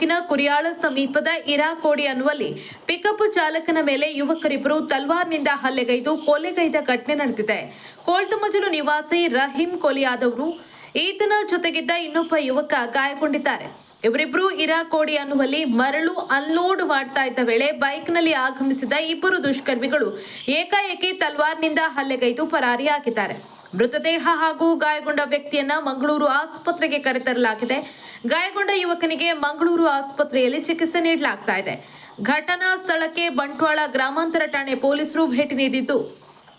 ತಾಲೂಕಿನ ಕುರಿಯಾಳ ಸಮೀಪದ ಇರಾಕೋಡಿ ಅನ್ನುವಲ್ಲಿ ಪಿಕಪ್ ಚಾಲಕನ ಮೇಲೆ ಯುವಕರಿಬ್ಬರು ತಲ್ವಾರ್ನಿಂದ ಹಲ್ಲೆಗೈದು ಕೊಲೆಗೈದ ಘಟನೆ ನಡೆದಿದೆ. ಕೋಲ್ತಮಜಲು ನಿವಾಸಿ ರಹೀಂ ಕೊಲಿಯಾದವರು ಈತನ ಜೊತೆಗಿದ್ದ ಇನ್ನೊಬ್ಬ ಯುವಕ ಗಾಯಗೊಂಡಿದ್ದಾರೆ. ಇವರಿಬ್ರು ಇರಾಕೋಡಿ ಅನ್ನುವಲ್ಲಿ ಮರಳು ಅನ್ಲೋಡ್ ಮಾಡ್ತಾ ಇದ್ದ ವೇಳೆ ಬೈಕ್ನಲ್ಲಿ ಆಗಮಿಸಿದ ಇಬ್ಬರು ದುಷ್ಕರ್ಮಿಗಳು ಏಕಾಏಕಿ ತಲ್ವಾರ್ನಿಂದ ಹಲ್ಲೆಗೈದು ಪರಾರಿಯಾಗಿದ್ದಾರೆ. ಮೃತದೇಹ ಹಾಗೂ ಗಾಯಗೊಂಡ ವ್ಯಕ್ತಿಯನ್ನ ಮಂಗಳೂರು ಆಸ್ಪತ್ರೆಗೆ ಕರೆತರಲಾಗಿದೆ. ಗಾಯಗೊಂಡ ಯುವಕನಿಗೆ ಮಂಗಳೂರು ಆಸ್ಪತ್ರೆಯಲ್ಲಿ ಚಿಕಿತ್ಸೆ ನೀಡಲಾಗ್ತಾ ಇದೆ. ಘಟನಾ ಸ್ಥಳಕ್ಕೆ ಬಂಟ್ವಾಳ ಗ್ರಾಮಾಂತರ ಠಾಣೆ ಪೊಲೀಸರು ಭೇಟಿ ನೀಡಿದ್ದು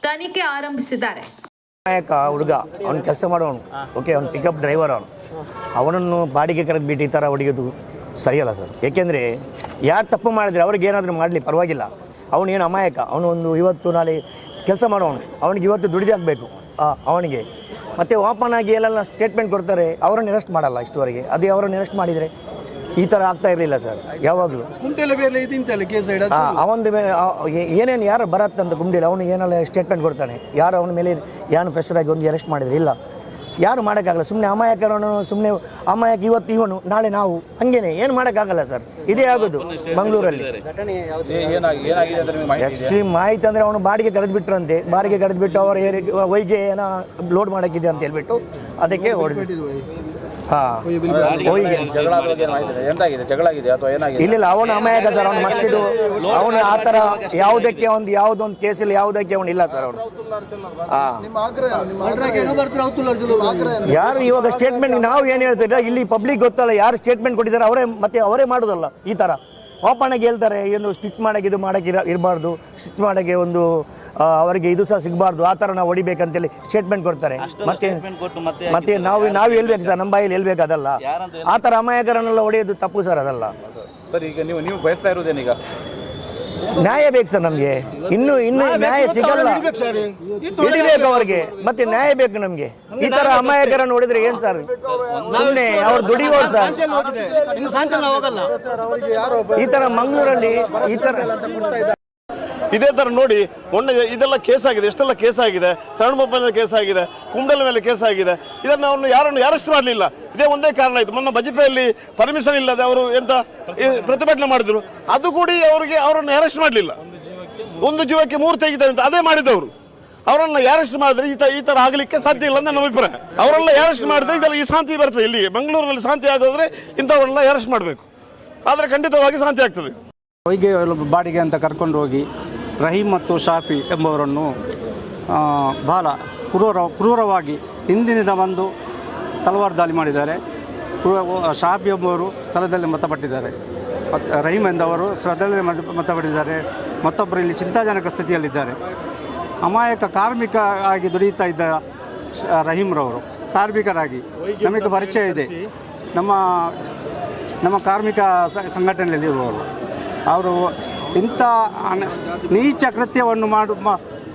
ತನಿಖೆ ಆರಂಭಿಸಿದ್ದಾರೆ. ನಾಯಕ, ಹುಡುಗ, ಅವ್ನು ಕೆಲಸ ಮಾಡೋನು ಓಕೆ ಅವ್ನು ಪಿಕಪ್ ಡ್ರೈವರ್ ಅವನು. ಅವನನ್ನು ಬಾಡಿಗೆ ಕರೆದು ಬಿಟ್ಟು ಈ ಥರ ಹೊಡಿಯೋದು ಸರಿಯಲ್ಲ ಸರ್. ಏಕೆಂದರೆ ಯಾರು ತಪ್ಪು ಮಾಡಿದ್ರೆ ಅವ್ರಿಗೆ ಏನಾದರೂ ಮಾಡಲಿ, ಪರವಾಗಿಲ್ಲ. ಅವನೇನು ಅಮಾಯಕ, ಅವನು ಒಂದು ಇವತ್ತು ನಾಳೆ ಕೆಲಸ ಮಾಡೋನು ಅವನಿಗೆ ಇವತ್ತು ದುಡಿದು ಹಾಕಬೇಕು ಅವನಿಗೆ. ಮತ್ತು ಓಪನ್ ಆಗಿ ಎಲ್ಲೆಲ್ಲ ಸ್ಟೇಟ್ಮೆಂಟ್ ಕೊಡ್ತಾರೆ, ಅವರನ್ನು ಅರೆಸ್ಟ್ ಮಾಡಲ್ಲ ಇಷ್ಟುವರೆಗೆ. ಅದೇ ಅವರನ್ನು ಅರೆಸ್ಟ್ ಮಾಡಿದರೆ ಈ ಥರ ಆಗ್ತಾ ಇರಲಿಲ್ಲ ಸರ್ ಯಾವಾಗಲೂ. ಕುಂಟೆಲ್ಲ ಬೇರೆ ಇದಿಂತಲ್ಲ ಕೇಸ್ ಐಡ ಹಾಂ ಅವಂದು ಏನೇನು ಯಾರು ಬರತ್ತಂತ ಗುಂಡಿಲ್ಲ ಅವನು ಏನೆಲ್ಲ ಸ್ಟೇಟ್ಮೆಂಟ್ ಕೊಡ್ತಾನೆ. ಯಾರು ಅವನ ಮೇಲೆ ಏನು ಆಗಿ ಒಂದು ಅರೆಸ್ಟ್ ಮಾಡಿದ್ರೆ? ಇಲ್ಲ. ಯಾರು ಮಾಡೋಕ್ಕಾಗಲ್ಲ. ಸುಮ್ಮನೆ ಅಮಾಯಕರವನು ಸುಮ್ಮನೆ ಅಮಾಯಕ ಇವತ್ತು ಇವನು ನಾಳೆ ನಾವು. ಹಂಗೇನೆ ಏನು ಮಾಡೋಕ್ಕಾಗಲ್ಲ ಸರ್. ಇದೇ ಆಗೋದು ಮಂಗಳೂರಲ್ಲಿ. ಎಕ್ಸ್ಟ್ರೀಮ್ ಮಾಹಿತಿ ಇದೆಯಾ? ಆ್ಯಕ್ಚುಲಿ ಮಾಹಿತಿ ಅಂದರೆ ಅವನು ಬಾಡಿಗೆ ಕರೆದು ಬಿಟ್ರಂತೆ ಬಾಡಿಗೆ ಕರೆದು ಬಿಟ್ಟು ಅವರು ಏರಿ ವೈಗೆ ಏನೋ ಲೋಡ್ ಮಾಡೋಕ್ಕಿದೆ ಅಂತ ಹೇಳ್ಬಿಟ್ಟು ಅದಕ್ಕೆ ಹೊಡೆದು ಎಂತಾಗಿದೆ? ಜಗಳ ಆಗಿದೆ ಅಥವಾ ಏನಾಗಿದೆ? ಇಲ್ಲ ಅವನು ಅಮಾಯಕ ಸರ್ ಅವನು ಮಸ್ಜಿದು ಅವನು ಆ ಥರ ಯಾವುದಕ್ಕೆ ಒಂದು ಯಾವುದೊಂದು ಕೇಸಲ್ಲಿ ಯಾವುದಕ್ಕೆ ಅವನು ಇಲ್ಲ ಸರ್ ಅವನು. ಯಾರು ಇವಾಗ ಸ್ಟೇಟ್ಮೆಂಟ್ ನಾವು ಏನು ಹೇಳ್ತಿಲ್ಲ ಇಲ್ಲಿ ಪಬ್ಲಿಕ್ ಗೊತ್ತಲ್ಲ ಯಾರು ಸ್ಟೇಟ್ಮೆಂಟ್ ಕೊಟ್ಟಿದ್ದಾರೆ ಅವರೇ ಮತ್ತೆ ಅವರೇ ಮಾಡೋದಲ್ಲ ಈ ಥರ ಓಪನ್ ಆಗಿ ಹೇಳ್ತಾರೆ ಏನು ಸ್ಟಿಚ್ ಮಾಡಕ್ಕೆ ಇದು ಮಾಡಕ್ಕೆ ಇರ ಇರಬಾರ್ದು ಸ್ಟಿಚ್ ಮಾಡಕ್ಕೆ ಒಂದು ಅವರಿಗೆ ಇದು ಸಹ ಸಿಗಬಾರ್ದು ಆ ಥರ ನಾವು ಹೊಡಿಬೇಕಂತೇಳಿ ಸ್ಟೇಟ್ಮೆಂಟ್ ಕೊಡ್ತಾರೆ. ಮತ್ತೆ ಮತ್ತೆ ನಾವು ನಾವು ಹೇಳ್ಬೇಕು? ಸರ್ ನಮ್ಮ ಬಾಯಲ್ಲಿ ಹೇಳ್ಬೇಕು ಅದಲ್ಲ. ಆ ಥರ ಅಮಾಯಕರನ್ನೆಲ್ಲ ಹೊಡೆಯೋದು ತಪ್ಪು ಸರ್ ಅದಲ್ಲ. ಸರ್ ಈಗ ನೀವು ನೀವು ಬಯಸ್ತಾ ಇರೋದೇನೀಗ ನ್ಯಾಯ ಬೇಕು ಸರ್ ನಮಗೆ. ಇನ್ನು ಇನ್ನು ನ್ಯಾಯ ಸಿಗಲ್ಲ. ಹಿಡಿಬೇಕು ಅವ್ರಿಗೆ. ಮತ್ತೆ ನ್ಯಾಯ ಬೇಕು ನಮಗೆ. ಈ ತರ ಅಮಾಯಕರನ್ನು ನೋಡಿದ್ರೆ ಏನ್ ಸರ್? ಸುಮ್ಮನೆ ಅವ್ರು ದುಡಿಯೋರು ಸರ್. ಈ ತರ ಮಂಗಳೂರಲ್ಲಿ ಈ ತರ ಇದೇ ತರ ನೋಡಿ, ಮೊನ್ನೆ ಇದೆಲ್ಲ ಕೇಸ್ ಆಗಿದೆ ಎಷ್ಟೆಲ್ಲ ಕೇಸ್ ಆಗಿದೆ, ಸರಣ ಮೊಬ್ಬನ ಕೇಸ್ ಆಗಿದೆ ಕುಂಬಳ ಮೇಲೆ ಕೇಸ್ ಆಗಿದೆ. ಇದನ್ನು ಅವನು ಯಾರನ್ನು ಅರೆಸ್ಟ್ ಮಾಡಲಿಲ್ಲ. ಇದೇ ಒಂದೇ ಕಾರಣ ಆಯ್ತು. ಮೊನ್ನೆ ಬಜಪೆಯಲ್ಲಿ ಪರ್ಮಿಷನ್ ಇಲ್ಲದೆ ಅವರು ಎಂತ ಪ್ರತಿಭಟನೆ ಮಾಡಿದ್ರು. ಅದು ಕೂಡ ಅವರಿಗೆ ಅವರನ್ನು ಅರೆಸ್ಟ್ ಮಾಡಲಿಲ್ಲ. ಒಂದು ಜೀವಕ್ಕೆ ಮೂರು ತೆಗಿತಾರೆ ಅಂತ ಅದೇ ಮಾಡಿದವರು. ಅವರನ್ನ ಅರೆಸ್ಟ್ ಮಾಡಿದ್ರೆ ಈ ಈ ತರ ಆಗ್ಲಿಕ್ಕೆ ಸಾಧ್ಯ ಇಲ್ಲ ಅಂತ ನನ್ನ ಅಭಿಪ್ರಾಯ. ಅವರೆಲ್ಲ ಅರೆಸ್ಟ್ ಮಾಡಿದ್ರೆ ಇದೆಲ್ಲ ಈ ಶಾಂತಿ ಬರ್ತದೆ ಇಲ್ಲಿ ಮಂಗಳೂರಿನಲ್ಲಿ ಶಾಂತಿ ಆಗೋದ್ರೆ ಇಂಥವ್ರನ್ನೆಲ್ಲ ಅರೆಸ್ಟ್ ಮಾಡಬೇಕು? ಆದರೆ ಖಂಡಿತವಾಗಿ ಶಾಂತಿ ಆಗ್ತದೆ. ಹೊಯ್ಗೆ ಬಾಡಿಗೆ ಅಂತ ಕರ್ಕೊಂಡು ಹೋಗಿ ರಹೀಂ ಮತ್ತು ಶಾಫಿ ಎಂಬವರನ್ನು ಬಹಳ ಕ್ರೂರ, ಕ್ರೂರವಾಗಿ ಹಿಂದಿನಿಂದ ಬಂದು ತಲವಾರು ದಾಳಿ ಮಾಡಿದ್ದಾರೆ. ಶಾಫಿ ಎಂಬುವರು ಸ್ಥಳದಲ್ಲಿ ಮೃತಪಟ್ಟಿದ್ದಾರೆ. ಮತ್ತು ರಹೀಮ್ ಎಂದವರು ಸ್ಥಳದಲ್ಲಿ ಮೃತ- ಮೃತಪಟ್ಟಿದ್ದಾರೆ. ಮತ್ತೊಬ್ಬರು ಇಲ್ಲಿ ಚಿಂತಾಜನಕ ಸ್ಥಿತಿಯಲ್ಲಿದ್ದಾರೆ. ಅಮಾಯಕ ಕಾರ್ಮಿಕ ಆಗಿ ದುಡಿಯುತ್ತಾ ಇದ್ದ ರಹೀಮ್ರವರು, ಕಾರ್ಮಿಕರಾಗಿ ನಮಗೆ ಪರಿಚಯ ಇದೆ. ನಮ್ಮ ನಮ್ಮ ಕಾರ್ಮಿಕ ಸಂಘಟನೆಯಲ್ಲಿ ಇರುವವರು. ಅವರು ಇಂಥ ನೀಚ ಕೃತ್ಯವನ್ನು ಮಾಡು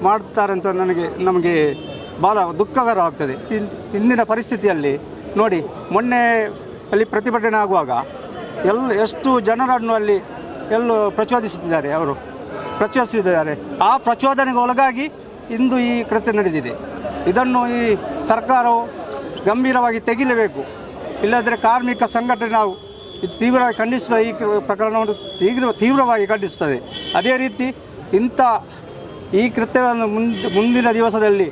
ಮಾಡುತ್ತಾರೆ ಅಂತ ನನಗೆ, ನಮಗೆ ಭಾಳ ದುಃಖಕರವಾಗ್ತದೆ ಇಂದಿನ ಪರಿಸ್ಥಿತಿಯಲ್ಲಿ ನೋಡಿ, ಮೊನ್ನೆ ಅಲ್ಲಿ ಪ್ರತಿಭಟನೆ ಆಗುವಾಗ ಎಲ್ಲ ಎಷ್ಟು ಜನರನ್ನು ಅಲ್ಲಿ ಎಲ್ಲೂ ಪ್ರಚೋದಿಸುತ್ತಿದ್ದಾರೆ ಅವರು. ಪ್ರಚೋದಿಸಿದ್ದಾರೆ. ಆ ಪ್ರಚೋದನೆಗೆ ಒಳಗಾಗಿ ಇಂದು ಈ ಕೃತ್ಯ ನಡೆದಿದೆ. ಇದನ್ನು ಈ ಸರ್ಕಾರವು ಗಂಭೀರವಾಗಿ ತೆಗಿಲೇಬೇಕು. ಇಲ್ಲದ್ರೆ ಕಾರ್ಮಿಕ ಸಂಘಟನೆ ನಾವು ಇದು ತೀವ್ರವಾಗಿ ಖಂಡಿಸ್ತದೆ ಈ ಪ್ರಕರಣವನ್ನು ತೀವ್ರ ತೀವ್ರವಾಗಿ ಖಂಡಿಸ್ತದೆ ಅದೇ ರೀತಿ ಇಂಥ ಈ ಕೃತ್ಯವನ್ನು ಮುಂದೆ ಮುಂದಿನ ದಿವಸದಲ್ಲಿ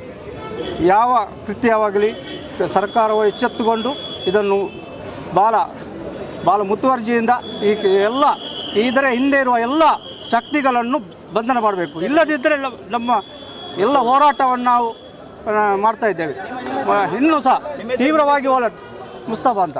ಯಾವ ಕೃತ್ಯವಾಗಲಿ ಸರ್ಕಾರವು ಎಚ್ಚೆತ್ತುಕೊಂಡು ಇದನ್ನು ಭಾಳ ಭಾಳ ಮುತುವರ್ಜಿಯಿಂದ ಈ ಎಲ್ಲ ಇದರ ಹಿಂದೆ ಇರುವ ಎಲ್ಲ ಶಕ್ತಿಗಳನ್ನು ಬಂಧನ ಮಾಡಬೇಕು. ಇಲ್ಲದಿದ್ದರೆ ನಮ್ಮ ಎಲ್ಲ ಹೋರಾಟವನ್ನು ನಾವು ಮಾಡ್ತಾ ಇದ್ದೇವೆ. ಇನ್ನೂ ಸಹ ತೀವ್ರವಾಗಿ ಹೋರಾಟ. ಮುಸ್ತಫಾ ಅಂತ.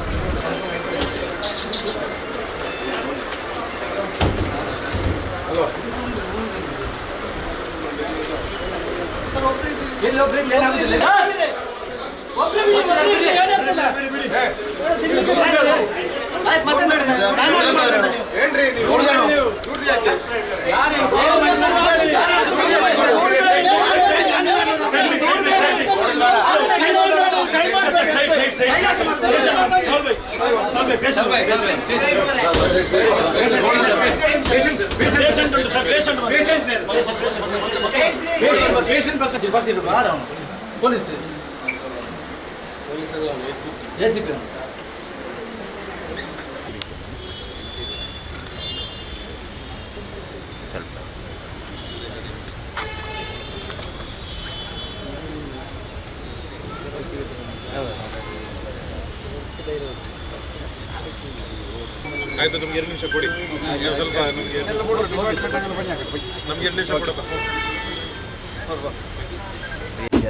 ಏನ್ರಿ ನೀವು ಮೇಡಮ್ ಆಗ್ತಾರೆ ಇವರೇ ಆಗ್ತಾರೆ ಆಯ್ತು ನಮ್ಗೆ ಎರಡು ನಿಮಿಷ ಕೊಡಿ ನೀವು ಸ್ವಲ್ಪ ನಮ್ಗೆ ನಮ್ಗೆ ಎರಡು ನಿಮಿಷ ಕೊಡಪ್ಪ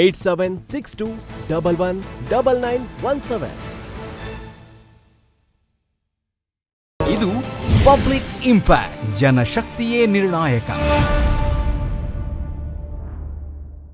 Eight seven six two double one double nine one seven. ಇದು ಪಬ್ಲಿಕ್ ಇಂಪ್ಯಾಕ್ಟ್, ಜನಶಕ್ತಿಯೇ ನಿರ್ಣಾಯಕ.